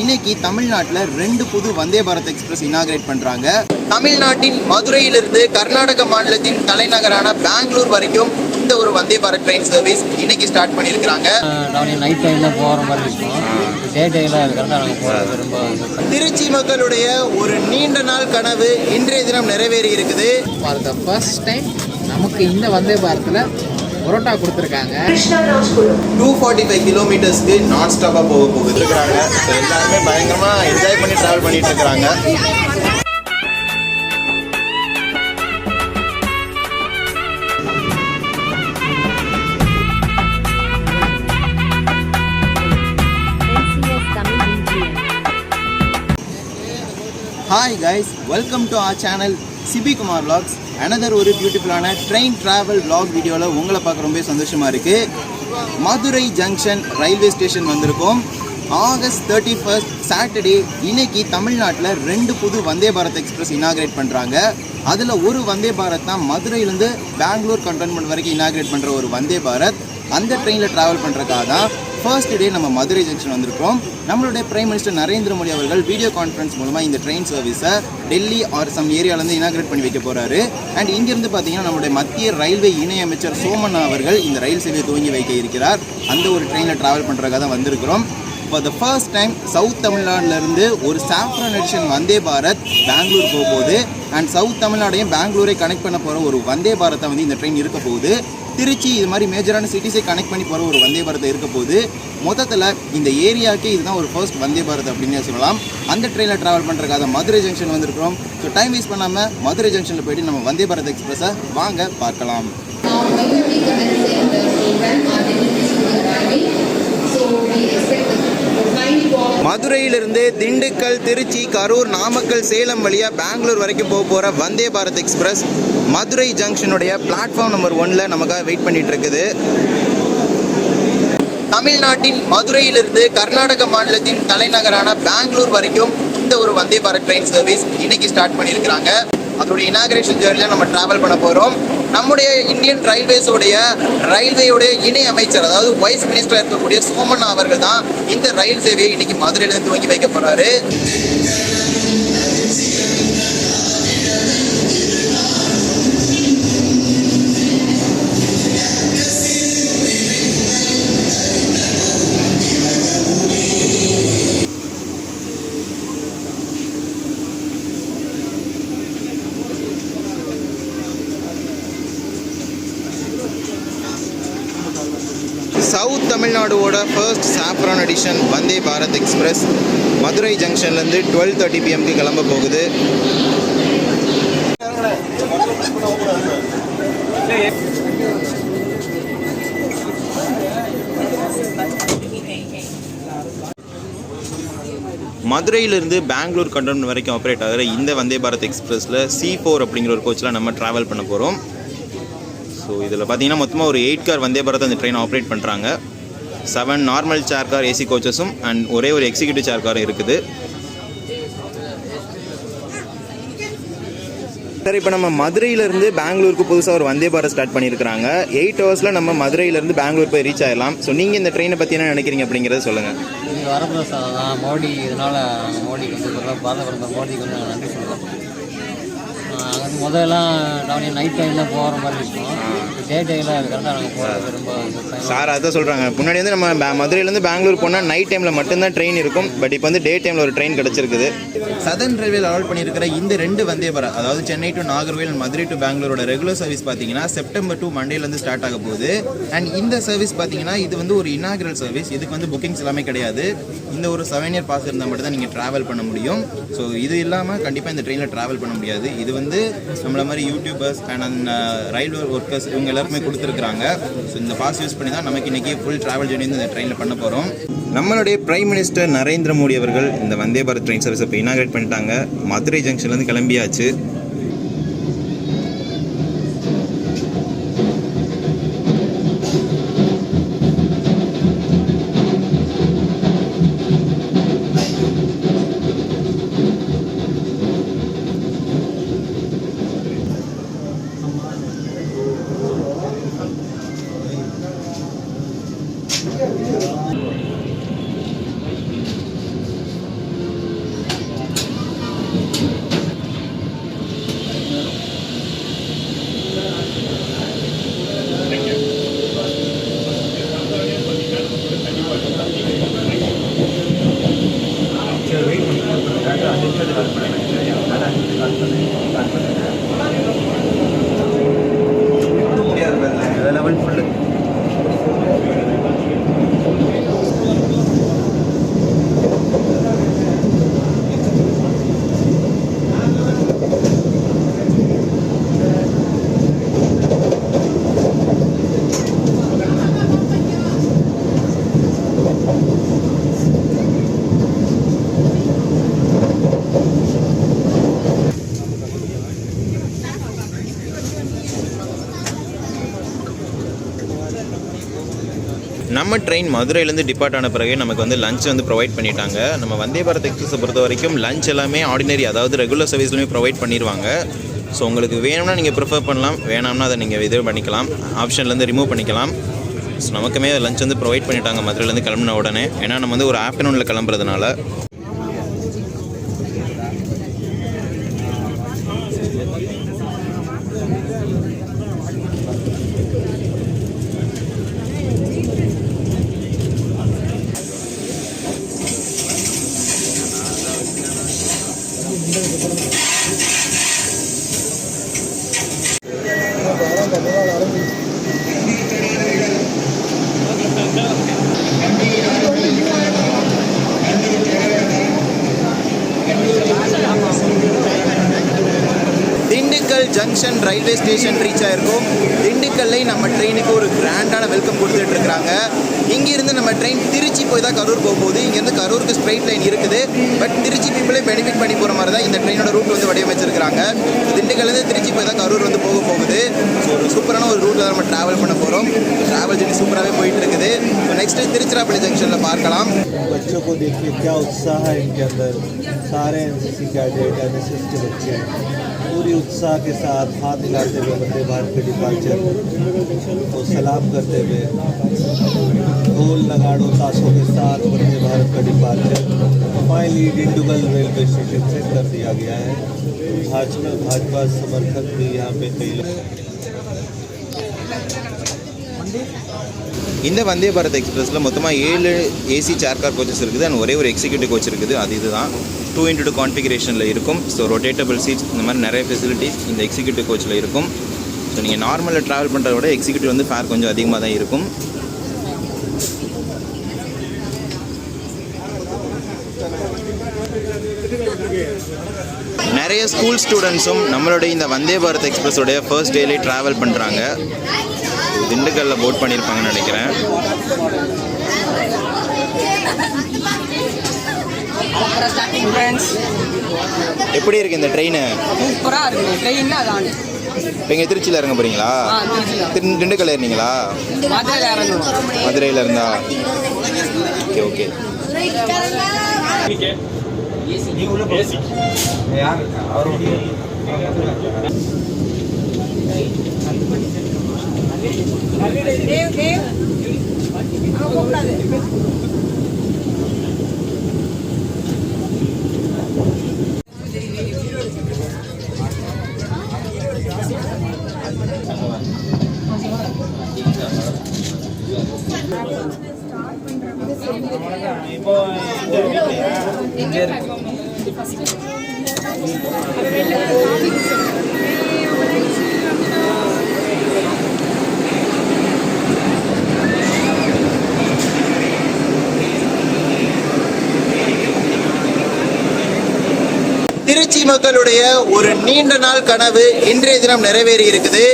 இன்னைக்கு தமிழ்நாட்டில் ரெண்டு புது வந்தே பாரத் எக்ஸ்பிரஸ் இனாகிரேட் பண்றாங்க. தமிழ்நாட்டின் மதுரையிலிருந்து கர்நாடக மாநிலத்தின் தலைநகரான பெங்களூர் வரைக்கும் இந்த ஒரு வந்தே பாரத் ட்ரெயின் சர்வீஸ் இன்னைக்கு ஸ்டார்ட் பண்ணியிருக்கிறாங்க. நைட் டைமில் போகிற மாதிரி இருக்கும். திருச்சி மக்களுடைய ஒரு நீண்ட நாள் கனவு இன்றைய தினம் நிறைவேறி இருக்குது. ஃபார் த ஃபர்ஸ்ட் டைம் நமக்கு இந்த வந்தே பாரத்தில் பரோட்டா கொடுத்துருக்காங்க. டூ ஃபார்ட்டி ஃபைவ் கிலோமீட்டர்ஸ்க்கு நான் ஸ்டாப்பாக போக போகுது இருக்கிறாங்க ஸோ எல்லாருமே பயங்கரமாக என்ஜாய் பண்ணி ட்ராவல் பண்ணிட்டு இருக்கிறாங்க. Hi guys welcome to our channel Sibi Kumar vlogs. Another ஒரு பியூட்டிஃபுல்லான ட்ரெயின் ட்ராவல் vlog வீடியோவில் உங்களை பார்க்க ரொம்ப சந்தோஷமாக இருக்குது மதுரை ஜங்ஷன் ரயில்வே ஸ்டேஷன் வந்திருக்கோம். ஆகஸ்ட் தேர்ட்டி ஃபர்ஸ்ட் சாட்டர்டே இன்னைக்கு தமிழ்நாட்டில் ரெண்டு புது வந்தே பாரத் எக்ஸ்பிரஸ் இனாகிரேட் பண்ணுறாங்க அதில் ஒரு வந்தே பாரத் தான் மதுரையிலேருந்து பெங்களூர் கண்டோன்மெண்ட் வரைக்கும் இனாகிரேட் பண்ணுற ஒரு வந்தே பாரத். அந்த ட்ரெயினில் ட்ராவல் பண்ணுறதுக்காக தான் ஃபர்ஸ்ட் டே நம்ம மதுரை ஜங்ஷன் வந்திருக்கோம். நம்மளுடைய பிரைம் மினிஸ்டர் நரேந்திர மோடி அவர்கள் வீடியோ கான்ஃபரன்ஸ் மூலமாக இந்த ட்ரெயின் சர்வீஸை டெல்லி ஆர் சம் ஏரியாவிலேருந்து இனாகிரேட் பண்ணி வைக்க போகிறாரு அண்ட் இங்கேருந்து பார்த்தீங்கன்னா நம்மளுடைய மத்திய ரயில்வே இணையமைச்சர் சோமண்ணா அவர்கள் இந்த ரயில் சேவையை துவங்கி வைக்க இருக்கிறார். அந்த ஒரு ட்ரெயினில் ட்ராவல் பண்ணுறதுக்காக தான் வந்திருக்கிறோம். For the first time south தமிழ்நாட்டிலேருந்து ஒரு சாஃப்ரான் எடிஷன் வந்தே பாரத் பெங்களூர் போக போகுது. அண்ட் சவுத் தமிழ்நாடையும் பெங்களூரை கனெக்ட் பண்ண போகிற ஒரு வந்தே பாரத்தை வந்து இந்த ட்ரெயின் இருக்க போகுது. திருச்சி இது மாதிரி மேஜரான சிட்டிஸை கனெக்ட் பண்ணி போகிற ஒரு வந்தே பாரத் இருக்க போகுது. மொத்தத்தில் இந்த ஏரியாவுக்கே இதுதான் ஒரு ஃபர்ஸ்ட் வந்தே பாரத் அப்படின்னு சொல்லலாம். அந்த ட்ரெயினில் ட்ராவல் பண்ணுறக்காக மதுரை ஜங்ஷன் வந்திருக்கிறோம். ஸோ டைம் வேஸ்ட் பண்ணாமல் மதுரை ஜங்ஷனில் போயிட்டு நம்ம வந்தே பாரத் எக்ஸ்பிரஸை வாங்க பார்க்கலாம். மதுரையிலிருந்து திண்டுக்கல் திருச்சி கரூர் நாமக்கல் சேலம் வழியா பெங்களூர் வரைக்கும் போக போற வந்தே பாரத் எக்ஸ்பிரஸ் மதுரை ஜங்ஷனுடைய பிளாட்ஃபார்ம் நம்பர் ஒன்ல நமக்காக வெயிட் பண்ணிட்டு இருக்குது. தமிழ்நாட்டின் மதுரையிலிருந்து கர்நாடக மாநிலத்தின் தலைநகரான பெங்களூர் வரைக்கும் இந்த ஒரு வந்தே பாரத் ட்ரெயின் சர்வீஸ் இன்னைக்கு ஸ்டார்ட் பண்ணியிருக்கிறாங்க. அதோட இனாகிரேஷன் ஜேர்னியில் நம்ம டிராவல் பண்ண போகிறோம் நம்முடைய இந்தியன் ரயில்வேஸோடைய ரயில்வேயுடைய இணை அமைச்சர் அதாவது வைஸ் மினிஸ்டர் இருக்கக்கூடிய சோமன் அவர்கள் தான் இந்த ரயில் சேவையை இன்னைக்கு மதுரையிலிருந்து துவங்கி வைக்க போறாரு. South தமிழ்நாடுவோட first saffron edition Vande Bharat express Madurai ஜங்ஷன்லேருந்து twelve thirty பிஎம்க்கு கிளம்ப போகுது. மதுரையிலிருந்து பெங்களூர் கண்டோன்மெண்ட் வரைக்கும் ஆப்ரேட் ஆகிற இந்த வந்தே பாரத் எக்ஸ்பிரஸில் சி ஃபோர் அப்படிங்கிற ஒரு கோச்சில் நம்ம ட்ராவல் பண்ண போகிறோம் ஸோ இதில் பார்த்தீங்கன்னா மொத்தமாக ஒரு எயிட் கார் வந்தே பாரத் அந்த ட்ரெயின் ஆப்ரேட் பண்ணுறாங்க seven normal chair car AC கோச்சஸும் and ஒரே ஒரு எக்ஸிக்யூட்டிவ் சேர் காரும் இருக்குது. சார் இப்போ நம்ம மதுரையிலேருந்து பெங்களூருக்கு புதுசாக ஒரு வந்தே பாரத் ஸ்டார்ட் பண்ணியிருக்கிறாங்க எயிட் ஹவர்ஸில் நம்ம மதுரையிலேருந்து பெங்களூர் போய் ரீச் ஆயிடலாம் ஸோ நீங்கள் இந்த ட்ரெயினை பற்றி என்ன நினைக்கிறீங்க அப்படிங்கிறத சொல்லுங்கள் இது வரப்பிரசாதம் தான் மோடி இதனால் மோடிக்கு வந்து மோடிக்கு வந்து நன்றி அங்கே முதல்லாம் நாளைக்கு நைட் தான் போகிற மாதிரி இருக்கும். டே டைமில் கரெக்டாக நாங்கள் போகிறது ரொம்ப சார் அதான் சொல்கிறாங்க முன்னாடி வந்து நம்ம மதுரையிலேருந்து பெங்களூர் போனால் நைட் டைமில் மட்டும்தான் ட்ரெயின் இருக்கும். பட் இப்போ வந்து டே டைமில் ஒரு ட்ரெயின் கிடச்சிருக்குது. சதன் ரயில்வேல அலாட் பண்ணியிருக்கிற இந்த ரெண்டு வந்தே வர அதாவது சென்னை டு நாகர்கோவில் மதுரை டு பெங்களூரோட ரெகுலர் சர்வீஸ் பார்த்தீங்கன்னா செப்டம்பர் டூ மண்டேலேருந்து ஸ்டார்ட் ஆக போகுது. அண்ட் இந்த சர்வீஸ் பார்த்தீங்கன்னா இது வந்து ஒரு இனாகிரல் சர்வீஸ் இதுக்கு வந்து புக்கிங்ஸ் எல்லாமே கிடையாது. இந்த ஒரு செவன் இயர் பாஸ் இருந்தால் மட்டும் தான் நீங்கள் ட்ராவல் பண்ண முடியும். ஸோ இது இல்லாமல் கண்டிப்பாக இந்த ட்ரெயினில் ட்ராவல் பண்ண முடியாது. இது வந்து நம்மள மாதிரி யூடியூபர்ஸ் அண்ட் ரயில்வே ஒர்க்கர்ஸ் இவங்க எல்லாருக்குமே கொடுத்துருக்குறாங்க. ஸோ இந்த பாஸ் யூஸ் பண்ணி தான் நமக்கு இன்றைக்கி ஃபுல் ட்ராவல் ஜர்னி வந்து இந்த ட்ரெயினில் பண்ண போகிறோம் நம்மளுடைய பிரைம் மினிஸ்டர் நரேந்திர மோடி அவர்கள் இந்த வந்தே பாரத் ட்ரெயின் சர்வீஸை இப்போ இனாகிரேட் பண்ணிட்டாங்க. மதுரை ஜங்ஷன்லேருந்து கிளம்பியாச்சு. நம்ம ட்ரெயின் மதுரையிலேருந்து டிபார்ட் ஆன பிறகு நமக்கு வந்து லஞ்ச் வந்து ப்ரொவைட் பண்ணிட்டாங்க. நம்ம வந்தே பாரத் எக்ஸ்பிரஸை பொறுத்த வரைக்கும் லஞ்ச் எல்லாமே ஆர்டினரி அதாவது ரெகுலர் சர்வீஸ்லையுமே ப்ரொவைட் பண்ணிடுவாங்க ஸோ உங்களுக்கு வேணும்னா நீங்கள் ப்ரிஃபர் பண்ணலாம் வேணாம்னா அதை நீங்கள் இது பண்ணிக்கலாம். ஆப்ஷன்லேருந்து ரிமூவ் பண்ணிக்கலாம். ஸோ நமக்குமே லஞ்ச் வந்து ப்ரொவைட் பண்ணிட்டாங்க மதுரையிலேருந்து கிளம்புன உடனே. ஏன்னா நம்ம வந்து ஒரு ஆஃப்டர்நூனில் கிளம்புறதுனால. திண்டுக்கல் ரயில்வே ஸ்டேஷன் ரீச் ஆயிருக்கும் திண்டுக்கல்லை நம்ம ட்ரெயினுக்கு ஒரு கிராண்டான வெல்கம் கொடுத்துட்டு இருக்காங்க இங்கிருந்து நம்ம ட்ரெயின் திருச்சி போய் தான் கரூர் போக போகுது இங்கேருந்து கரூருக்கு ஸ்ட்ரைட் லைன் இருக்குது பட் திருச்சி பீப்புளே பெனிஃபிட் பண்ணி போகிற மாதிரி தான் இந்த ட்ரெயினோட ரூட் வந்து வடிவமைச்சிருக்காங்க திண்டுக்கல்லேருந்து திருச்சி போய் தான் கரூர் வந்து போக போகுது ஸோ ஒரு சூப்பரான ஒரு ரூட்டில் நம்ம ட்ராவல் பண்ண போகிறோம் ட்ராவல் ஜர்னி சூப்பராகவே போயிட்டு இருக்குது ஸோ நெக்ஸ்ட்டு திருச்சிராப்பள்ளி ஜங்ஷனில் பார்க்கலாம் बच्चों को देखिए क्या उत्साह है इनके अंदर सारे एनसीसी कैडेट एनएसएस के बच्चे हैं पूरी उत्साह के साथ हाथ हिलाते हुए वंदे भारत के डिपार्चर को सलाम करते हुए ढोल लगाड़ो ताशों के साथ वंदे भारत का departure finally Dindigul railway station से कर दिया गया है। भाजपा भाजपा समर्थक भी यहाँ पे कई लोग இந்த வந்தே பாரத் எக்ஸ்பிரஸில் மொத்தமாக ஏழு ஏசி சேர் கார் கோச்சஸ் இருக்குது. அண்ட் ஒரே ஒரு எக்ஸிக்யூட்டிவ் கோச் இருக்குது. அது இதுதான். டூ இன்ட்டு டூ கான்ஃபிகரேஷனில் இருக்கும். ஸோ ரொட்டேட்டபிள் சீட்ஸ் இந்த மாதிரி நிறைய ஃபெசிலிட்டிஸ் இந்த எக்ஸிக்யூட்டிவ் கோச்சில் இருக்கும். ஸோ நீங்கள் நார்மலில் ட்ராவல் பண்ணுறத விட எக்ஸிக்யூட்டிவ் வந்து ஃபேர் கொஞ்சம் அதிகமாக தான் இருக்கும். நிறைய ஸ்கூல் ஸ்டூடெண்ட்ஸும் நம்மளுடைய இந்த வந்தே பாரத் எக்ஸ்பிரஸோடைய ஃபர்ஸ்ட் டேலே ட்ராவல் பண்ணுறாங்க திண்டுக்கல்ல போட் பண்ணியிருப்பாங்கன்னு நினைக்கிறேன். எப்படி இருக்கு இந்த ட்ரெயின் சூப்பராக அதான். இப்போ இங்கே திருச்சியில் இறங்க போகிறீங்களா திண்டுக்கல் ஏறினீங்களா? மதுரையில் இருந்தா? Okay okay. இப்போ திருச்சி மக்களுடைய ஒரு நீண்ட நாள் கனவு இன்றைய தினம் நிறைவேறி இருக்குது.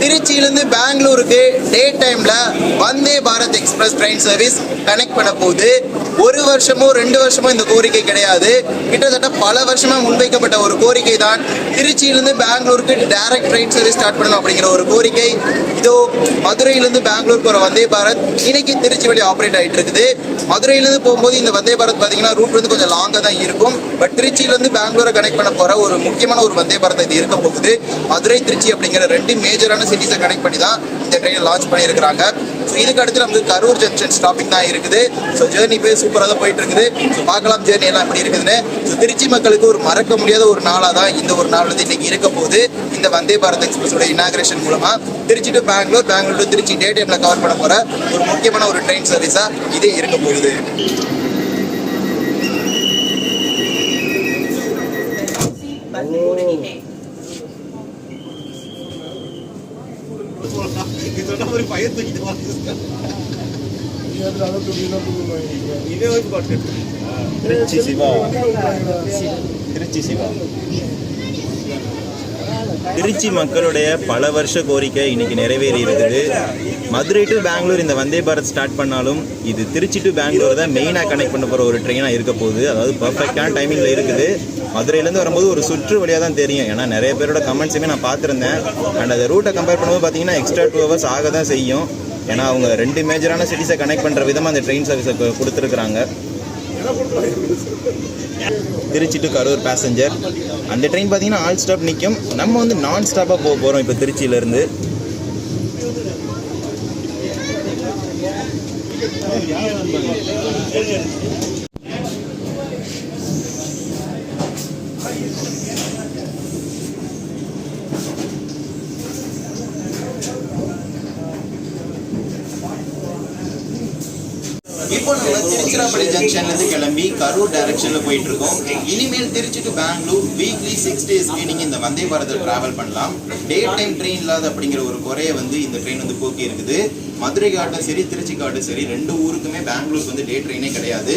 திருச்சியிலிருந்து பெங்களூருக்கு டே டைம்ல Vande Bharat express train service connect பண்ண போகுது. ஒரு வருஷமோ ரெண்டு வருஷமோ இந்த கோரிக்கை கிடையாது. கிட்டத்தட்ட பல வருஷமா முன்வைக்கப்பட்ட ஒரு கோரிக்கை தான் திருச்சியிலிருந்து பெங்களூருக்கு டைரக்ட் ட்ரெயின் சர்வீஸ் ஸ்டார்ட் பண்ணணும் அப்படிங்கிற ஒரு கோரிக்கை. இதோ மதுரையிலிருந்து பெங்களூர் போற வந்தே பாரத் இன்னைக்கு திருச்சி வழி ஆப்ரேட் ஆயிட்டு இருக்குது. மதுரையிலிருந்து போகும்போது இந்த வந்தே பாரத் பாத்தீங்கன்னா ரூட் வந்து கொஞ்சம் லாங்கா தான் இருக்கும். பட் திருச்சியிலிருந்து பெங்களூர் கனெக்ட் பண்ண போற ஒரு முக்கியமான ஒரு வந்தே பாரத் இது இருக்க போகுது. மதுரை திருச்சி அப்படிங்கிற ரெண்டு மேஜரான சிட்டிஸை கனெக்ட் பண்ணி தான் இந்த ட்ரெயினை லான்ச் பண்ணியிருக்கிறாங்க. ஸோ இதுக்கு அடுத்து நமக்கு கரூர் ஜங்ஷன் ஸ்டாப்பிங் தான் இருக்குது. ஸோ ஜேர்னி போய் சூப்பராக தான் போயிட்டு இருக்குது ஸோ பார்க்கலாம் ஜேர்னி எல்லாம் எப்படி இருக்குதுன்னு. ஸோ திருச்சி மக்களுக்கு ஒரு மறக்க முடியாத ஒரு நாளாக தான் இந்த ஒரு நாள் வந்து இன்னைக்கு இருக்க போகுது. இந்த வந்தே பாரத் எக்ஸ்பிரஸோட இனாகிரேஷன் மூலமாக Trichy to Bangalore Bangalore to Trichy day டைமில் கவர் பண்ண போகிற ஒரு முக்கியமான ஒரு ட்ரெயின் சர்வீஸாக இதே இருக்க போகுது. திருச்சி சிவா திருச்சி சிவா திருச்சி மக்களுடைய பல வருஷ கோரிக்கை இன்னைக்கு நிறைவேறி இருக்குது மதுரை டு பெங்களூர் இந்த வந்தே பாரத் ஸ்டார்ட் பண்ணாலும் இது திருச்சி டு பெங்களூர் தான் மெயினாக கனெக்ட் பண்ண போகிற ஒரு ட்ரெயினாக இருக்க போகுது. அதாவது பர்ஃபெக்டான டைமிங்கில் இருக்குது. மதுரையிலேருந்து வரும்போது ஒரு சுற்று வழியாக தான் தெரியும். ஏன்னா நிறைய பேரோட கமெண்ட்ஸுமே நான் பார்த்துருந்தேன். அண்ட் அந்த ரூட்டை கம்பேர் பண்ணும்போது பார்த்தீங்கன்னா எக்ஸ்ட்ரா டூ ஹவர்ஸ் ஆக தான் செய்யும். ஏன்னா அவங்க ரெண்டு மேஜரான சிட்டிஸை கனெக்ட் பண்ணுற விதமாக அந்த ட்ரெயின் சர்வீஸை கொடுத்துருக்குறாங்க. திருச்சி டு கரூர் பேசஞ்சர் அந்த ட்ரெயின் பார்த்தீங்கன்னா ஆல் ஸ்டாப் நிற்கும் நம்ம வந்து நான் ஸ்டாப்பாக போக போகிறோம் இப்போ திருச்சியிலேருந்து. இப்போ நம்ம திருச்சிராப்பள்ளி ஜங்ஷன்லேருந்து கிளம்பி கரூர் டைரக்ஷனில் போயிட்டு இருக்கோம் இனிமேல் Trichy to Bangalore weekly six days meaning இந்த வந்தே பாரதில் டிராவல் பண்ணலாம். டே டைம் ட்ரெயின் இல்லாத அப்படிங்கிற ஒரு குறைய வந்து இந்த ட்ரெயின் வந்து போக்கி இருக்குது. மதுரை காட்டும் சரி திருச்சி காட்டும் சரி ரெண்டு ஊருக்குமே பெங்களூருக்கு வந்து டே ட்ரெயினே கிடையாது.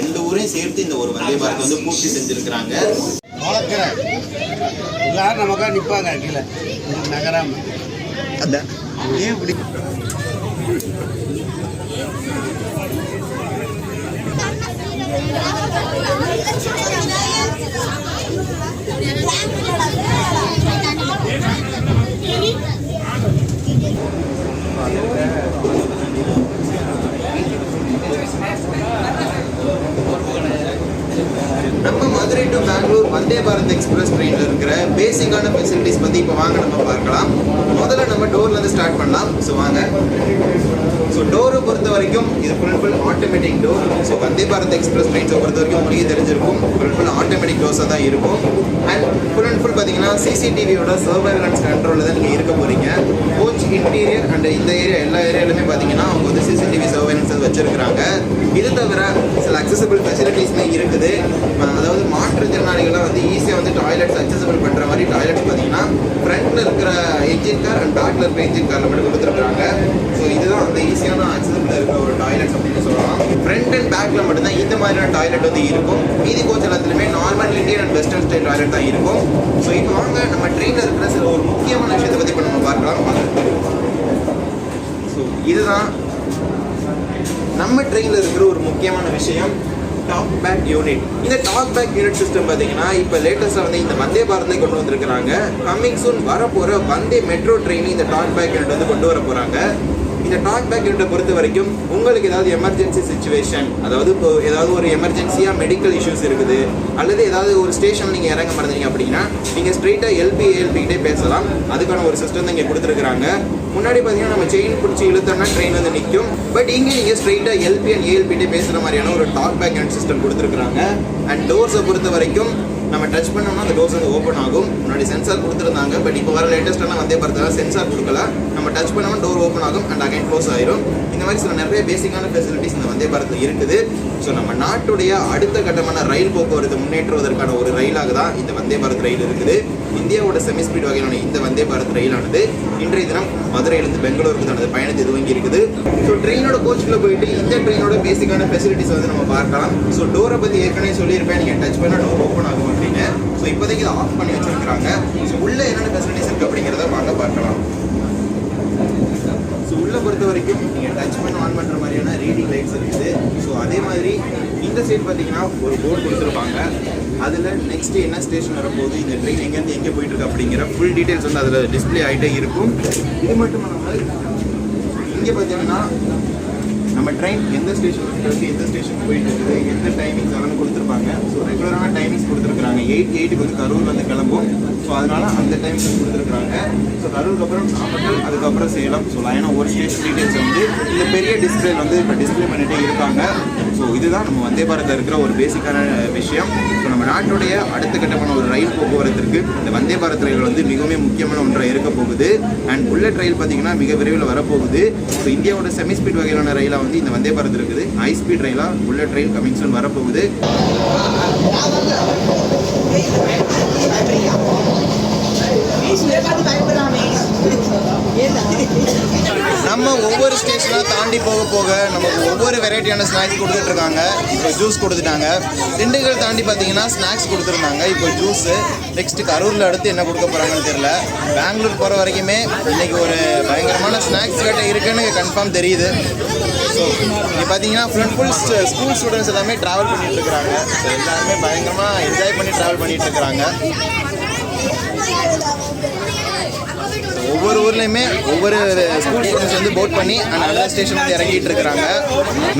ரெண்டு ஊரையும் சேர்த்து இந்த ஒரு வந்தே பாரத் வந்து பூர்த்தி செஞ்சிருக்கிறாங்க. எல்லாரும் நமக்காக நிற்பாங்க கீழே. நகராம. அந்த ஏன் இப்படி நம்ம மதுரை டு பெங்களூர் வந்தே பாரத் எக்ஸ்பிரஸ் ட்ரெயினில் இருக்கிற பேசிக்கான ஃபெசிலிட்டிஸ் பற்றி இப்போ வாங்க நம்ம பார்க்கலாம். முதல்ல நம்ம டோர்லேருந்து ஸ்டார்ட் பண்ணலாம். ஸோ வாங்க. ஸோ டோரை பொறுத்த வரைக்கும் இது full full automatic door so Vande Bharat express ட்ரெயின்ஸை பொறுத்த வரைக்கும் உங்களுக்கு தெரிஞ்சிருக்கும். ஃபுல் ஃபுல் ஆட்டோமேட்டிக் டோர்ஸாக தான் இருக்கும். அண்ட் ஃபுல் அண்ட் ஃபுல் பார்த்தீங்கன்னா சிசிடிவியோட சர்வைலன்ஸ் கண்ட்ரோலில் தான் நீங்கள் இருக்க போகிறீங்க கோச் இன்டீரியர் அண்ட் இந்த ஏரியா எல்லா ஏரியாலுமே பார்த்தீங்கன்னா அவங்க வந்து சிசிடிவி சர்வைலன்ஸ் வச்சுருக்கிறாங்க. இது தவிர சில அக்சசபிள் ஃபெசிலிட்டிஸ்மே இருக்குது. அதாவது மாற்றுத்திறனாளிகள்லாம் வந்து ஈஸியாக வந்து டாய்லெட்ஸ் அக்சசபிள் பண்ணுற மாதிரி டாய்லெட்ஸ் பார்த்தீங்கன்னா ஃப்ரண்ட்டில் இருக்கிற என்ஜின் கார் அண்ட் பேக்கில் இருக்கிற என்ஜின் காரில் மட்டும் கொடுத்துருக்காங்க. ஸோ இதுதான் வந்து ஈஸியான அக்சசபிள் இருக்கிற ஒரு டாய்லெட்ஸ் அப்படின்னு சொல்லலாம். ஃப்ரண்ட் அண்ட் பேக்கில் மட்டும்தான் இந்த மாதிரியான டாய்லெட் வந்து இருக்கும். மீதி கோச் எல்லாத்துலேயுமே normal Indian and western style toilet தான் இருக்கும். ஸோ இப்போ வாங்க நம்ம ட்ரெயினில் இருக்கிற சில ஒரு முக்கியமான விஷயத்தை பற்றி இப்போ நம்ம பார்க்கலாம். ஸோ இதுதான் நம்ம ட்ரெயினில் இருக்கிற ஒரு முக்கியமான விஷயம். டாப் பேக் யூனிட் இந்த டாக் பேக் யூனிட் சிஸ்டம் பார்த்தீங்கன்னா இப்போ லேட்டஸ்ட்டாக வந்து இந்த வந்தே பாரத்தை கொண்டு வந்திருக்கிறாங்க. கம்மிங் சூன் வரப்போகிற வந்தே மெட்ரோ ட்ரெயின் இந்த டாக் பேக் யூனிட் வந்து கொண்டு வர போகிறாங்க இந்த டாக் பேக் யூனிட்டை பொறுத்த வரைக்கும் உங்களுக்கு ஏதாவது எமர்ஜென்சி சுச்சுவேஷன் அதாவது இப்போ ஏதாவது ஒரு எமர்ஜென்சியாக மெடிக்கல் இஷ்யூஸ் இருக்குது அல்லது ஏதாவது ஒரு ஸ்டேஷன் நீங்கள் இறங்க மறந்தீங்க அப்படின்னா நீங்கள் ஸ்ட்ரெயிட்டாக எல்பி ஏஎல்பிகிட்டே பேசலாம். அதுக்கான ஒரு சிஸ்டம் தான் இங்கே கொடுத்துருக்குறாங்க. முன்னாடி பார்த்தீங்கன்னா நம்ம செயின் பிடிச்சி இழுத்தோம்னா ட்ரெயின் வந்து நிற்கும் பட் இங்கே நீங்கள் ஸ்ட்ரெயிட்டாக எல்பி அண்ட் ஏஎல்பிட்டே பேசுகிற மாதிரியான ஒரு டாக் பேக் அண்ட் சிஸ்டம் கொடுத்துருக்குறாங்க. அண்ட் டோர்ஸை பொறுத்த வரைக்கும் நம்ம டச் பண்ணோம்னா அந்த டோர்ஸ் வந்து ஓப்பன் ஆகும். முன்னாடி சென்சார் கொடுத்துருந்தாங்க. பட் இப்போ வர லேட்டஸ்ட்டாக வந்தே பார்த்தா சென்சார் கொடுக்கல. நம்ம டச் பண்ணோம்னா டோர் ஓப்பன் ஆகும் அண்ட் அகைன் க்ளோஸ் ஆயிரும். இந்த மாதிரி சில நிறைய பேசிக்கான ஃபெசிலிட்டிஸ் இந்த வந்தே பாரத்தில் இருக்குது. ஸோ நம்ம நாட்டுடைய அடுத்த கட்டமான ரயில் போக்குவரத்து முன்னேற்றுவதற்கான ஒரு ரயிலாக தான் இந்த வந்தே பாரத் ரயில் இருக்குது. இந்தியாவோட செமி ஸ்பீட் வகையிலான இந்த வந்தே பாரத் ரயிலானது இன்றைய தினம் மதுரையிலிருந்து பெங்களூருக்கு தனது பயணத்தை துவங்கி இருக்குது. ஸோ ட்ரெயினோட கோச்சுக்குள்ளே போயிட்டு இந்த ட்ரெயினோட பேசிக்கான ஃபெசிலிட்டிஸ் வந்து நம்ம பார்க்கலாம். ஸோ டோரை பற்றி ஏற்கனவே சொல்லியிருப்பேன். நீங்கள் டச் பண்ணால் டோர் ஓப்பன் ஆகும் அப்படின்னு ஸோ இப்போதைக்கு இதை ஆஃப் பண்ணி வச்சிருக்காங்க ஸோ உள்ளே என்னென்ன ஃபெசிலிட்டிஸ் இருக்குது அப்படிங்கிறத வாங்க பார்க்கலாம். உள்ளே பொறுத்த வரைக்கும் நீங்கள் டச் பண்ண ஆன் பண்ணுற மாதிரியான ரீடிங் லைட்ஸ் இருக்குது. ஸோ அதே மாதிரி இந்த சைடு பார்த்தீங்கன்னா ஒரு போர்டு கொடுத்துருப்பாங்க. அதில் நெக்ஸ்ட் என்ன ஸ்டேஷன் வரும்போது இந்த ட்ரெயின் எங்கேருந்து எங்கே போயிட்டு இருக்கு அப்படிங்கிற ஃபுல் டீட்டெயில்ஸ் வந்து அதில் டிஸ்ப்ளே ஆகிட்டே இருக்கும். இது மட்டும் இல்லாமல் இங்கே பார்த்தீங்கன்னா நம்ம ட்ரெயின் எந்த ஸ்டேஷன் இருக்கு எந்த ஸ்டேஷன் போயிட்டு இருக்குது எந்த டைமிங்ஸ் அதெல்லாம் கொடுத்துருப்பாங்க. ஸோ ரெகுலரான டைமிங்ஸ் கொடுத்துருக்காங்க எயிட் எயிட்டுக்கு வந்து கரூர் வந்து கிளம்பும். அதனால் அந்த டைமுக்கு கொடுத்துருக்காங்க ஸோ கரூருக்கு அப்புறம் நாமக்கல் அதுக்கப்புறம் சேலம். ஸோ லைனாக ஒரு ஸ்டேஷன் டீட்டெயில்ஸ் வந்து இந்த பெரிய டிஸ்பிளே வந்து இப்போ டிஸ்பிளே பண்ணிகிட்டே இருக்காங்க. ஸோ இதுதான் நம்ம வந்தே பாரத்தில் இருக்கிற ஒரு பேசிக்கான விஷயம். ஸோ நம்ம நாட்டுடைய அடுத்த கட்டமான ஒரு ரயில் போக்குவரத்திற்கு இந்த வந்தே பாரத் ரயில் வந்து மிகவும் முக்கியமான ஒன்றாக இருக்க போகுது. அண்ட் புல்லட் ரயில் பார்த்தீங்கன்னா மிக விரைவில் வரப்போகுது. ஸோ இந்தியாவோட செமி ஸ்பீட் வகையிலான ரயிலாக வந்து இந்த வந்தே பாரத் இருக்குது. ஹை ஸ்பீட் ரயிலாக புல்லட் ரயில் கமிங் சூன் வரப்போகுது. நம்ம ஒவ்வொரு ஸ்டேஷனாக தாண்டி போக போக நமக்கு ஒவ்வொரு வெரைட்டியான ஸ்நாக்ஸ் கொடுத்துட்ருக்காங்க. இப்போ ஜூஸ் கொடுத்துட்டாங்க. திண்டுக்கல் தாண்டி பார்த்தீங்கன்னா ஸ்நாக்ஸ் கொடுத்துருந்தாங்க. இப்போ ஜூஸு நெக்ஸ்ட்டு கரூரில் அடுத்து என்ன கொடுக்க போகிறாங்கன்னு தெரியல. பெங்களூர் போகிற வரைக்குமே இன்றைக்கி ஒரு பயங்கரமான ஸ்நாக்ஸ் கிட்ட இருக்குன்னு கன்ஃபார்ம் தெரியுது. ஸோ இங்கே பார்த்தீங்கன்னா ஃபுல் ஃபுல் ஸ்கூல் ஸ்டூடெண்ட்ஸ் எல்லாமே ட்ராவல் பண்ணிகிட்டு இருக்கிறாங்க. ஸோ எல்லாருமே பயங்கரமாக என்ஜாய் பண்ணி ட்ராவல் பண்ணிகிட்டு இருக்கிறாங்க. ஒவ்வொரு ஊர்லேயுமே ஒவ்வொரு ஸ்கூல் ஸ்டூடெண்ட்ஸ் வந்து போட் பண்ணி அண்ட் அந்த ஸ்டேஷன் வந்து இறங்கிட்டு இருக்கிறாங்க.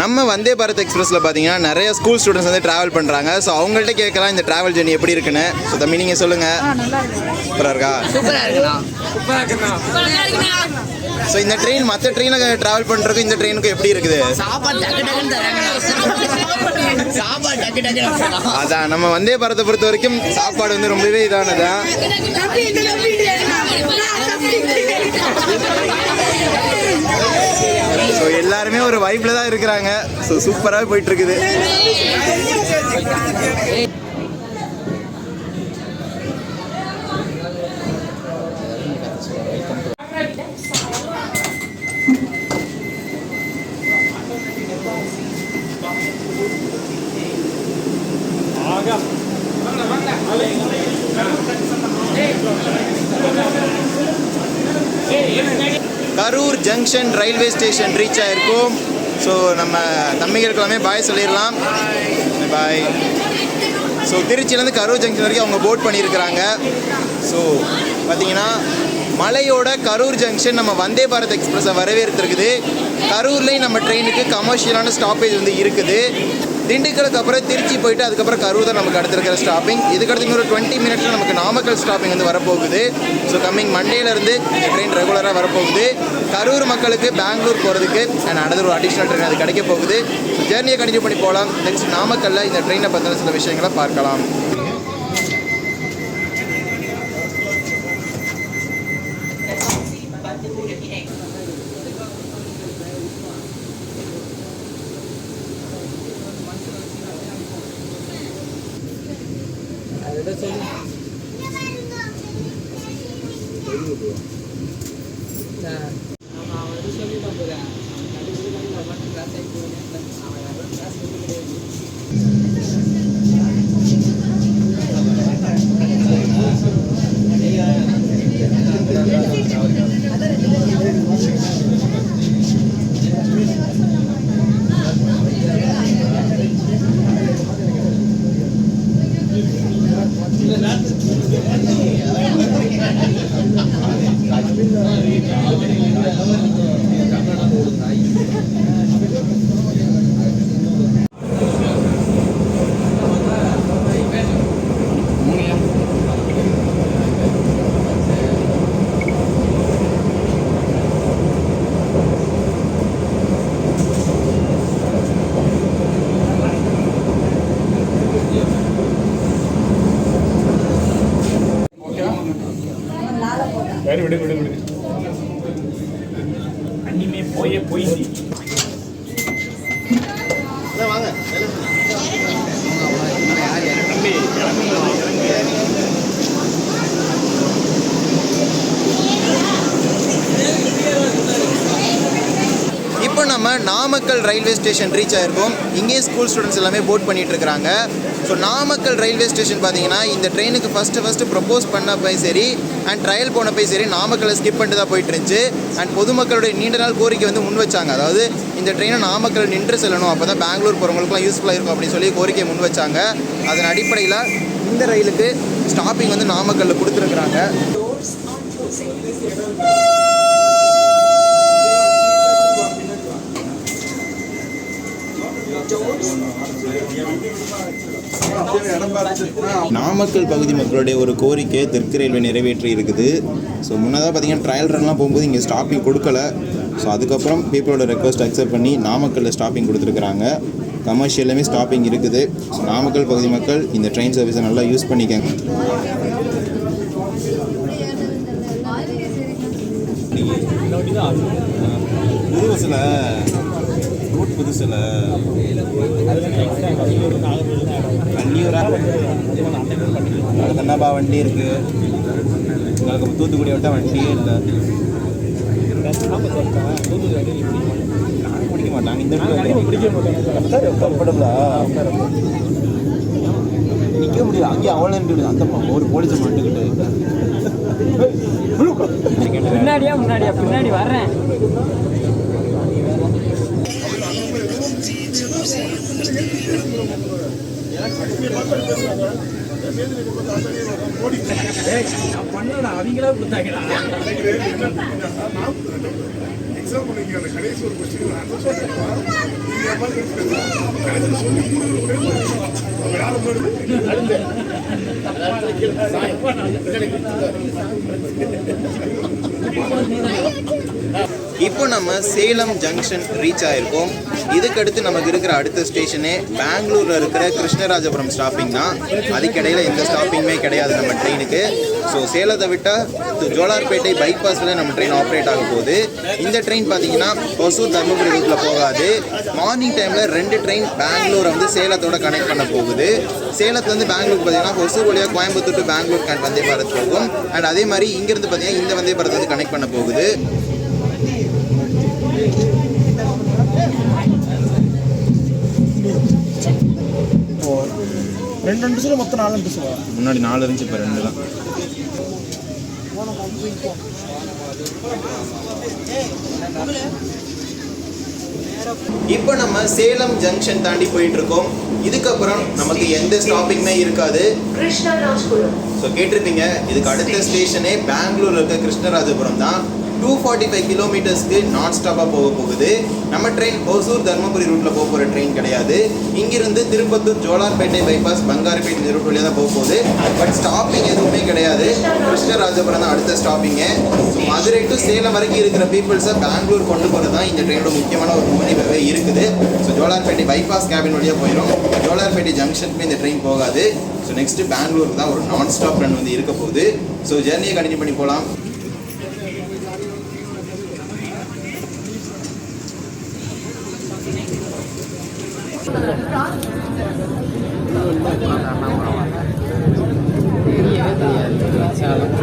நம்ம வந்தே பாரத் எக்ஸ்பிரஸில் பார்த்தீங்கன்னா நிறைய ஸ்கூல் ஸ்டூடெண்ட்ஸ் வந்து ட்ராவல் பண்ணுறாங்க ஸோ அவங்கள்ட்ட கேட்கலாம் இந்த ட்ராவல் ஜெர்னி எப்படி இருக்குன்னு. ஸோ தம்பி நீங்கள் சொல்லுங்கள் சூப்பராக இருக்கா. ஸோ இந்த ட்ரெயின் மற்ற ட்ரெயினில் ட்ராவல் பண்ணுறதுக்கும் இந்த ட்ரெயினுக்கும் எப்படி இருக்குது? அதான் நம்ம வந்தே பாரத்தை பொறுத்த வரைக்கும் சாப்பாடு வந்து ரொம்பவே இதானதான் ஸோ எல்லாருமே ஒரு வைப்பில் தான் இருக்கிறாங்க. ஸோ சூப்பராக போயிட்டு இருக்குது. Karur junction railway station reach ஆயிருக்கும். ஸோ நம்ம தம்பிகளுக்கெல்லாமே பாய் சொல்லிடலாம். பாய் ஸோ திருச்சியிலேருந்து கரூர் ஜங்ஷன் வரைக்கும் அவங்க போட் பண்ணியிருக்கிறாங்க. ஸோ பார்த்தீங்கன்னா மலையோட கரூர் ஜங்ஷன் நம்ம வந்தே பாரத் எக்ஸ்பிரஸை வரவேற்றுருக்குது கரூர்லேயும் நம்ம ட்ரெயினுக்கு கமர்ஷியலான ஸ்டாப்பேஜ் வந்து இருக்குது. திண்டுக்கலுக்கு அப்புறம் திருச்சி போயிட்டு அதுக்கப்புறம் கரூர் தான் நமக்கு அடுத்திருக்கிற ஸ்டாப்பிங் இதுக்கடுத்து இன்னொரு டுவெண்ட்டி மினிட்ஸில் நமக்கு நாமக்கல் ஸ்டாப்பிங் வந்து வரப்போகுது. ஸோ கம்மிங் மண்டேலேருந்து இந்த ட்ரெயின் ரெகுலராக வரப்போகுது. கரூர் மக்களுக்கு பெங்களூர் போகிறதுக்கு அண்ட் அடுத்த ஒரு அடிஷ்னல் ட்ரெயின் அது கிடைக்க போகுது. ஜேர்னியை கண்டினியூ பண்ணி போகலாம். நெக்ஸ்ட் நாமக்கல்ல இந்த ட்ரெயினை பற்றின சில விஷயங்களை பார்க்கலாம். இப்போ நம்ம நாமக்கல் ரயில்வே ஸ்டேஷன் ரீச் ஆகிருக்கும் இங்கேயும் ஸ்கூல் ஸ்டூடெண்ட்ஸ் எல்லாமே போட் பண்ணிட்டு இருக்காங்க ஸோ நாமக்கல் ரயில்வே ஸ்டேஷன் பார்த்தீங்கன்னா இந்த ட்ரெயினுக்கு ஃபஸ்ட்டு ஃபஸ்ட்டு ப்ரப்போஸ் பண்ணப்போ சரி அண்ட் ட்ரையல் போனப்போ சரி நாமக்கலை ஸ்கிப் பண்ணிட்டு தான் போயிட்டு இருந்துச்சு. அண்ட் பொதுமக்களுடைய நீண்ட நாள் கோரிக்கை வந்து முன் வச்சாங்க. அதாவது இந்த ட்ரெயினை நாமக்கல் நின்று செல்லணும். அப்போ தான் பெங்களூர் போகிறவங்களுக்குலாம் யூஸ்ஃபுல்லாக இருக்கும் அப்படின்னு சொல்லி கோரிக்கை முன் வச்சாங்க. அதன் அடிப்படையில் இந்த ரயிலுக்கு ஸ்டாப்பிங் வந்து நாமக்கல்லில் கொடுத்துருக்குறாங்க. நாமக்கல் பகுதி மக்களுடைய ஒரு கோரிக்கை தெற்கு ரயில்வே நிறைவேற்றி இருக்குது. ஸோ முன்னதாக பார்த்தீங்கன்னா ட்ரையல் ரன்லாம் போகும்போது இங்கே ஸ்டாப்பிங் கொடுக்கல. ஸோ அதுக்கப்புறம் பீப்புளோட ரெக்வஸ்ட் அக்செப்ட் பண்ணி நாமக்கல்லில் ஸ்டாப்பிங் கொடுத்துருக்குறாங்க. கமர்ஷியலுமே ஸ்டாப்பிங் இருக்குது. ஸோ நாமக்கல் பகுதி மக்கள் இந்த ட்ரெயின் சர்வீஸை நல்லா யூஸ் பண்ணிக்கங்க. புது பஸ்ஸில் புதுசில். கன்னியூரா. கண்ணாபா வண்டி இருக்கு? உங்களுக்கு தூத்துக்குடி விட்டா வண்டியே இல்லை. நான் பிடிக்க மாட்டாங்க இந்த பிடிக்க மாட்டாங்க கம்ஃபர்டபுளா? நிற்க முடியல அங்கேயே அவ்வளோ நின்று அந்த ஒரு போலீஸை மாட்டுக்கிட்டு பின்னாடியா முன்னாடியா? பின்னாடி வர்றேன். பண்ணடா அவங்களா கொடுத்தாங்கடா எக்ஸாம் பண்ணிக்க அந்த கடைசி ஒரு கொஸ்டின் நான் சொல்றேன் சொல்லி கொடுக்குற யாரும் அடுத்து இப்போ நம்ம சேலம் ஜங்ஷன் ரீச் ஆயிருக்கோம். இதுக்கடுத்து நமக்கு இருக்கிற அடுத்த ஸ்டேஷனே பெங்களூர்ல இருக்கிற கிருஷ்ணராஜபுரம் ஸ்டாப்பிங் தான். அதுக்கிடையில எந்த ஸ்டாப்பிங்குமே கிடையாது நம்ம ட்ரெயினுக்கு ஸோ சேலத்தை விட்டால் ஜோலார்பேட்டை பைபாஸில் நம்ம ட்ரெயின் ஆப்ரேட் ஆக போகுது. இந்த ட்ரெயின் பார்த்தீங்கன்னா ஒசூர் தர்மபுரி ரூட்டில் போகாது மார்னிங் டைமில் ரெண்டு ட்ரெயின் பெங்களூரை வந்து சேலத்தோட கனெக்ட் பண்ண போகுது. சேலத்துலேருந்து பெங்களூர் பார்த்தீங்கன்னா ஒசூர் வழியாக கோயம்புத்தூர் டு பெங்களூர் வந்தே பாரத் போகும். அண்ட் அதே மாதிரி இங்கேருந்து பார்த்தீங்கன்னா இந்த வந்தே பாரத் வந்து கனெக்ட் பண்ண போகுது. ரெண்டு ரெண்டு சொல்ல மொத்தம் நாலு ரெண்டு முன்னாடி நாலு இருந்துச்சு இப்போ ரெண்டு தான். இப்போ நம்ம சேலம் ஜங்ஷன் தாண்டி போயிட்டு இருக்கோம் இதுக்கப்புறம் நமக்கு எந்த ஸ்டாப்பிங்குமே இருக்காது. ஸோ கேட்டிருப்பீங்க இதுக்கு அடுத்த ஸ்டேஷனே பெங்களூர்ல இருக்க கிருஷ்ணராஜபுரம் தான். டூ ஃபார்ட்டி ஃபைவ் கிலோமீட்டர்ஸ்க்கு நான் ஸ்டாப்பாக போக போகுது. நம்ம ட்ரெயின் ஒசூர் தர்மபுரி ரூட்டில் போக போகிற ட்ரெயின் கிடையாது. இங்கிருந்து திருப்பத்தூர் ஜோலார்பேட்டை பைபாஸ் பங்காரப்பேட்டை இந்த ரூட் வழியாக தான் போக போகுது. பட் ஸ்டாப்பிங் எதுவுமே கிடையாது. கிருஷ்ணராஜபுரம் தான் அடுத்த ஸ்டாப்பிங்கு ஸோ மதுரை டு சேலம் வரைக்கும் இருக்கிற பீப்புள்ஸை பெங்களூர் கொண்டு போகிறது தான் இந்த ட்ரெயினோட முக்கியமான ஒரு முன்னிவே இருக்குது. ஸோ ஜோலார்பேட்டை பைபாஸ் கேபின் வழியாக போயிடும் ஜோலார்பேட்டை ஜங்ஷனுக்கு இந்த ட்ரெயின் போகாது. ஸோ நெக்ஸ்ட்டு பெங்களூருக்கு தான் ஒரு நான் ஸ்டாப் ரன் வந்து இருக்க போகுது. ஸோ ஜெர்னியை கண்டினியூ பண்ணி போகலாம் தெரியவே தெரியாது சேலம்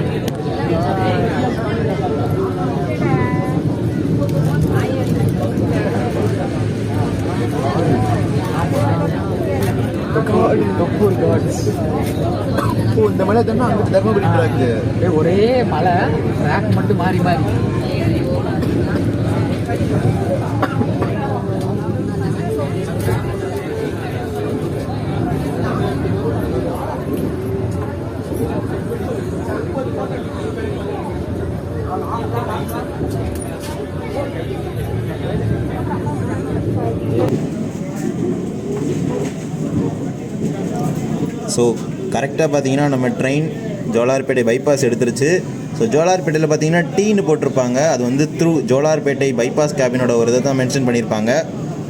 இந்த மலை தானே அங்கே தர்மபுரி ட்ராக்கு அப்படியே ஒரே மலை ட்ராக் மட்டும் மாறி மாறி. ஸோ கரெக்டாக பார்த்தீங்கன்னா நம்ம ட்ரெயின் ஜோலார்பேட்டை பைபாஸ் எடுத்துருச்சு. ஸோ ஜோலார்பேட்டையில் பார்த்தீங்கன்னா டீன்னு போட்டிருப்பாங்க. அது வந்து த்ரூ ஜோலார்பேட்டை பைபாஸ் கேபினோட ஒரு இதை தான் மென்ஷன் பண்ணியிருப்பாங்க.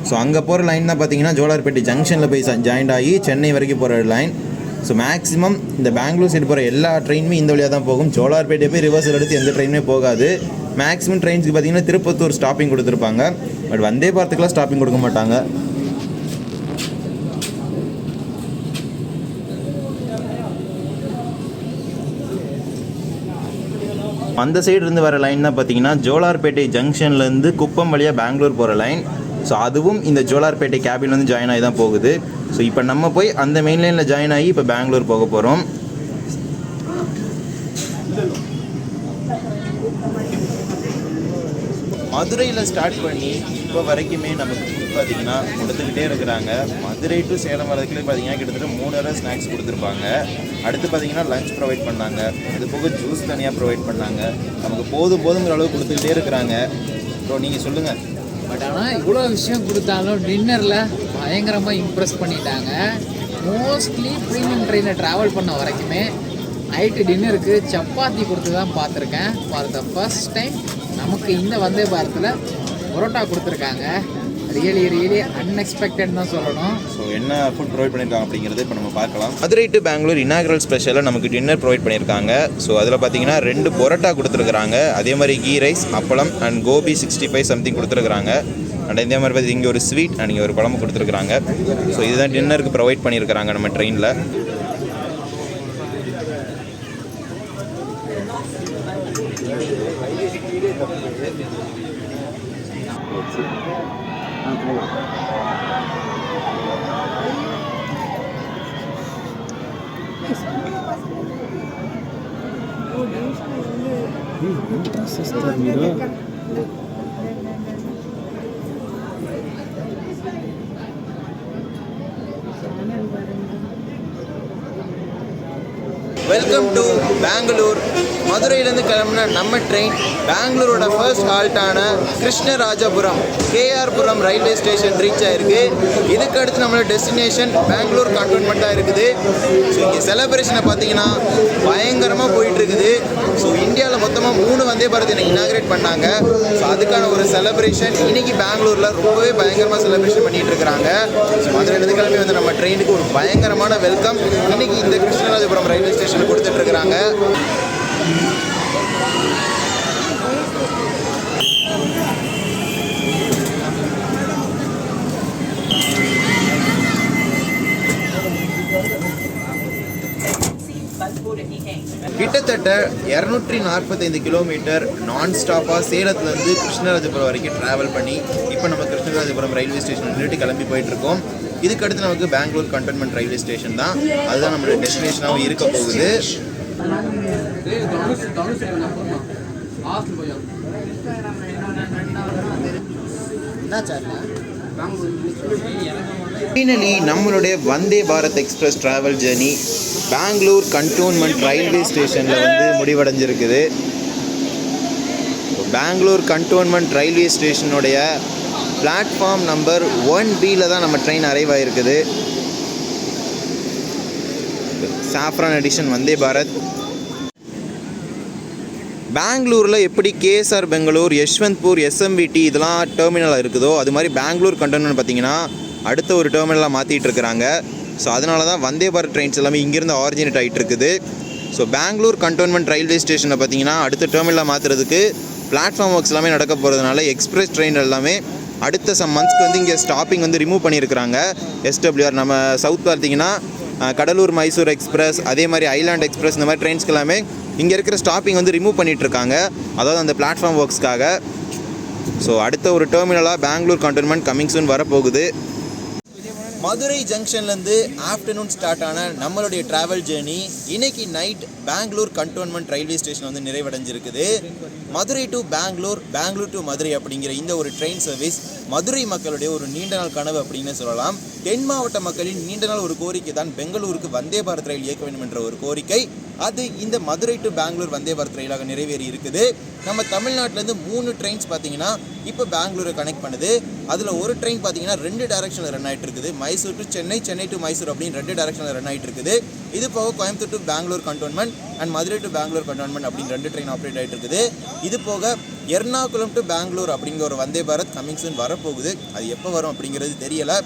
ஸோ அங்கே போகிற லைன் தான் பார்த்தீங்கன்னா ஜோலார்பேட்டை ஜங்ஷனில் போய் ஜாயின்ட் ஆகி சென்னை வரைக்கும் போகிற லைன் ஸோ மேக்ஸிமம் இந்த பெங்களூர் சைடு போகிற எல்லா ட்ரெயினுமே இந்த வழியாக தான் போகும். ஜோலார்பேட்டை போய் ரிவர்ஸில் எடுத்து எந்த ட்ரெயினுமே போகாது. மேக்ஸிமம் ட்ரெயின்ஸ்க்கு பார்த்தீங்கன்னா திருப்பத்தூர் ஸ்டாப்பிங் கொடுத்துருப்பாங்க. பட் வந்தே பார்த்துக்கெலாம் ஸ்டாப்பிங் கொடுக்க மாட்டாங்க. அந்த சைடு இருந்து வர லைன் தான் பார்த்தீங்கன்னா ஜோலார்பேட்டை ஜங்ஷன்லேருந்து குப்பம் வழியாக பெங்களூர் போகிற லைன் ஸோ அதுவும் இந்த ஜோலார்பேட்டை கேபின் வந்து ஜாயின் ஆகி தான் போகுது. ஸோ இப்போ நம்ம போய் அந்த மெயின் லைனில் ஜாயின் ஆகி இப்போ பெங்களூர் போக போகிறோம் மதுரையில் ஸ்டார்ட் பண்ணி இப்போ வரைக்குமே நமக்கு பார்த்தீங்கன்னா கொடுத்துக்கிட்டே இருக்கிறாங்க. மதுரை டு சேலம் வரதுக்குள்ளே பார்த்தீங்கன்னா கிட்டத்தட்ட மூணு நேரம் ஸ்நாக்ஸ் கொடுத்துருப்பாங்க. அடுத்து பார்த்தீங்கன்னா லஞ்ச் ப்ரொவைட் பண்ணாங்க. அது போக ஜூஸ் தனியாக ப்ரொவைட் பண்ணாங்க. நமக்கு போதும் போதுங்கிற அளவு கொடுத்துக்கிட்டே இருக்கிறாங்க. ஸோ நீங்கள் சொல்லுங்கள் பட் ஆனால் இவ்வளோ விஷயம் கொடுத்தாலும் டின்னரில் பயங்கரமாக இம்ப்ரெஸ் பண்ணிட்டாங்க. மோஸ்ட்லி ப்ரீமியம் ட்ரெயினில் ட்ராவல் பண்ண வரைக்குமே நைட்டு டின்னருக்கு சப்பாத்தி கொடுத்து தான் பார்த்துருக்கேன். ஃபார் த ஃபர்ஸ்ட் டைம் நமக்கு இந்த வந்தே பாரத்தில் பரோட்டா கொடுத்துருக்காங்க. ரியலி ரியலி அன்எக்ஸ்பெக்டட் தான் சொல்லணும். ஸோ என்ன ஃபுட் ப்ரொவைட் பண்ணியிருக்காங்க அப்படிங்கிறது இப்போ நம்ம பார்க்கலாம். மதுரை டு பெங்களூர் இனாகரல் ஸ்பெஷலாக நமக்கு டின்னர் ப்ரொவைட் பண்ணியிருக்காங்க. ஸோ அதில் பார்த்தீங்கன்னா ரெண்டு பொரோட்டா கொடுத்துருக்குறாங்க. அதே மாதிரி ghee rice appalam and gobi sixty five something கொடுத்துருக்குறாங்க. அண்ட் இதே மாதிரி பார்த்து இங்கே ஒரு ஸ்வீட் அண்ட் இங்கே ஒரு குழம்பு கொடுத்துருக்குறாங்க. ஸோ இதுதான் டின்னருக்கு ப்ரொவைட் பண்ணியிருக்கிறாங்க நம்ம ட்ரெயினில் నివసిస్తారు మీరు వెల్కమ్ టు బెంగళూరు மதுரையிலேருந்து கிளம்புன நம்ம ட்ரெயின் பெங்களூரோட first ஹால்ட்டான Krishnarajapuram KR Puram railway station reach ஆயிருக்கு. இதுக்கு அடுத்து நம்மளோட டெஸ்டினேஷன் பெங்களூர் கண்டோன்மெண்ட்டாக இருக்குது. ஸோ இங்கே செலப்ரேஷனை பார்த்தீங்கன்னா பயங்கரமாக போயிட்டு இருக்குது ஸோ இந்தியாவில் மொத்தமாக மூணு வந்தே பாரத் இன்னைக்கு இனாகிரேட் பண்ணாங்க. ஸோ அதுக்கான ஒரு செலப்ரேஷன் இன்னைக்கு பெங்களூரில் ரொம்பவே பயங்கரமாக செலப்ரேஷன் பண்ணிட்டு இருக்கிறாங்க ஸோ மதுரையிலேருந்து கிளம்பி வந்து நம்ம ட்ரெயினுக்கு ஒரு பயங்கரமான வெல்கம் இன்னைக்கு இந்த கிருஷ்ணராஜபுரம் ரயில்வே ஸ்டேஷன் கொடுத்துட்டு இருக்கிறாங்க கிட்டத்தட்ட இரநூற்றி நாற்பத்தைந்து கிலோமீட்டர் நான் ஸ்டாப்பாக சேலத்துலேருந்து கிருஷ்ணராஜபுரம் வரைக்கும் ட்ராவல் பண்ணி இப்போ நம்ம கிருஷ்ணராஜபுரம் ரயில்வே ஸ்டேஷன் நின்றுட்டு கிளம்பி போயிட்டுருக்கோம். இதுக்கடுத்து இதுக்கு அடுத்து நமக்கு பெங்களூர் கண்டோன்மெண்ட் ரயில்வே ஸ்டேஷன் தான். அதுதான் நம்மளோட டெஸ்டினேஷனாகவும் இருக்க போகுது. ஃபைனலி நம்மளுடைய Vande Bharat express travel journey Bangalore cantonment railway ஸ்டேஷனில் வந்து முடிவடைஞ்சிருக்குது. பெங்களூர் கண்டோன்மெண்ட் ரயில்வே ஸ்டேஷனுடைய பிளாட்ஃபார்ம் நம்பர் ஒன் பியில் தான் நம்ம ட்ரெயின் அரைவ் ஆகிருக்குது சாஃப்ரான் எடிஷன் வந்தே பாரத் பெங்களூரில் எப்படி கேஎஸ்ஆர் பெங்களூர் யஷ்வந்த்பூர் எஸ்எம்விடி இதெல்லாம் டெர்மினலாக இருக்குதோ அது மாதிரி பெங்களூர் கண்டோன்மெண்ட் பார்த்தீங்கன்னா அடுத்த ஒரு டெர்மினலாக மாற்றிட்டு இருக்கிறாங்க. ஸோ அதனால தான் வந்தே பாரத் ட்ரெயின்ஸ் எல்லாமே இங்கேருந்து ஆரிஜினேட் ஆகிட்டு இருக்குது. ஸோ பெங்களூர் கண்டோன்மெண்ட் ரயில்வே ஸ்டேஷனை பார்த்தீங்கன்னா அடுத்த டெர்மினலாக மாற்றுறதுக்கு பிளாட்ஃபார்ம் ஒர்க்ஸ் எல்லாமே நடக்க போகிறதுனால எக்ஸ்பிரஸ் ட்ரெயின் எல்லாமே அடுத்த சம் மந்த்ஸ்க்கு வந்து இங்கே ஸ்டாப்பிங் வந்து ரிமூவ் பண்ணியிருக்கிறாங்க. எஸ்டபிள்யூஆர் நம்ம சவுத் பார்த்தீங்கன்னா கடலூர் மைசூர் எக்ஸ்பிரஸ் அதே மாதிரி ஐலாண்ட் எக்ஸ்பிரஸ் இந்த மாதிரி ட்ரெயின்ஸ்க்கு எல்லாமே இங்கே இருக்கிற ஸ்டாப்பிங் வந்து ரிமூவ் பண்ணிட்டு இருக்காங்க அதாவது அந்த பிளாட்ஃபார்ம் ஒர்க்ஸ்க்காக ஸோ அடுத்த ஒரு டெர்மினலாக பெங்களூர் கண்டோன்மெண்ட் கமிங் சூன் வரப்போகுது. மதுரை ஜங்ஷன்லேருந்து ஆஃப்டர்நூன் ஸ்டார்ட் ஆன நம்மளுடைய ட்ராவல் ஜேர்னி இன்னைக்கு night Bangalore cantonment railway station வந்து நிறைவடைஞ்சிருக்குது. மதுரை டு பெங்களூர் பெங்களூர் டு மதுரை அப்படிங்கிற இந்த ஒரு ட்ரெயின் சர்வீஸ் மதுரை மக்களுடைய ஒரு நீண்ட நாள் கனவு அப்படின்னு சொல்லலாம். தென் மாவட்ட மக்களின் நீண்ட நாள் ஒரு கோரிக்கை தான் பெங்களூருக்கு வந்தே பாரத் ரயில் இயக்க வேண்டும் என்ற ஒரு கோரிக்கை. அது இந்த மதுரை டு பெங்களூர் வந்தே பாரத் ரயிலாக நிறைவேறி இருக்குது. நம்ம தமிழ்நாட்டிலேருந்து மூணு ட்ரெயின்ஸ் பார்த்தீங்கன்னா இப்போ பெங்களூரை கனெக்ட் பண்ணுது. அதில் ஒரு ட்ரெயின் பார்த்தீங்கன்னா ரெண்டு டேரக்ஷனில் ரன் ஆகிட்டு இருக்குது. மைசூர் டு சென்னை சென்னை டு மைசூர் அப்படின்னு ரெண்டு டேரக்ஷனில் ரன் ஆகிட்டு இருக்குது. இது போக Coimbatore to Bangalore cantonment and Madurai to Bangalore cantonment அப்படின்னு ரெண்டு ட்ரெயின் ஆப்ரேட் ஆகிட்டு இருக்குது. இது போக எர்ணாகுளம் டு பெங்களூர் அப்படிங்கிற ஒரு வந்தே பாரத் கமிங் வரப்போகுது. அது எப்போ வரும் அப்படிங்கிறது தெரியலை.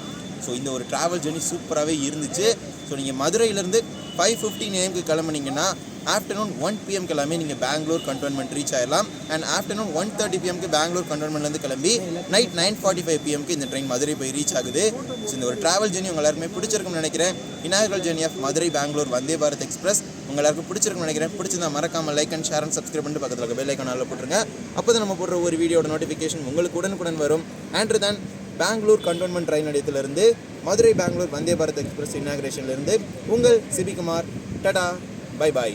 ஸோ இந்த ஒரு ட்ராவல் ஜேர்னி சூப்பராகவே இருந்துச்சு. ஸோ நீங்கள் மதுரையிலேருந்து ஃபைவ் ஃபிஃப்டின் ஏஎம்க்கு கிளம்புனீங்கன்னா ஆஃப்டர்நூன் ஒன் பிஎம்க்கு எல்லாமே நீங்கள் பெங்களூர் கண்டோன்மெண்ட் ரீச் ஆகிடலாம் அண்ட் ஆஃப்டர்நூன் ஒன் தேர்ட்டி பிஎம்க்கு பெங்களூர் கண்டோன்மெண்ட்லேருந்து கிளம்பி நைட் நைன் ஃபார்ட்டி ஃபைவ் பிஎம்க்கு இந்த ட்ரெயின் மதுரை போய் ரீச் ஆகுது. ஸோ இந்த ஒரு ட்ராவல் ஜர்னி உங்கள் எல்லாருமே பிடிச்சிருக்கும்னு நினைக்கிறேன். Vinayagar journey of Madurai Bangalore Vande Bharat express உங்கள் எல்லாருக்கும் பிடிச்சிருக்கும்னு நினைக்கிறேன். பிடிச்சிருந்தா மறக்காம like and share and subscribe பண்ணிட்டு பக்கத்தில் இருக்க பெல் போட்டுருங்க. அப்போ தான் நம்ம போடுற ஒரு வீடியோட நோட்டிஃபிகேஷன் உங்களுக்கு உடனுக்குடன் வரும். ஆண்ட்ரு தான் பெங்களூர் கண்டோன்மெண்ட் ரயில் நிலையத்திலிருந்து மதுரை பெங்களூர் வந்தே பாரத் எக்ஸ்பிரஸ் இனாகிரேஷன்லேருந்து உங்கள் சிபிகுமார். டடா! Bye bye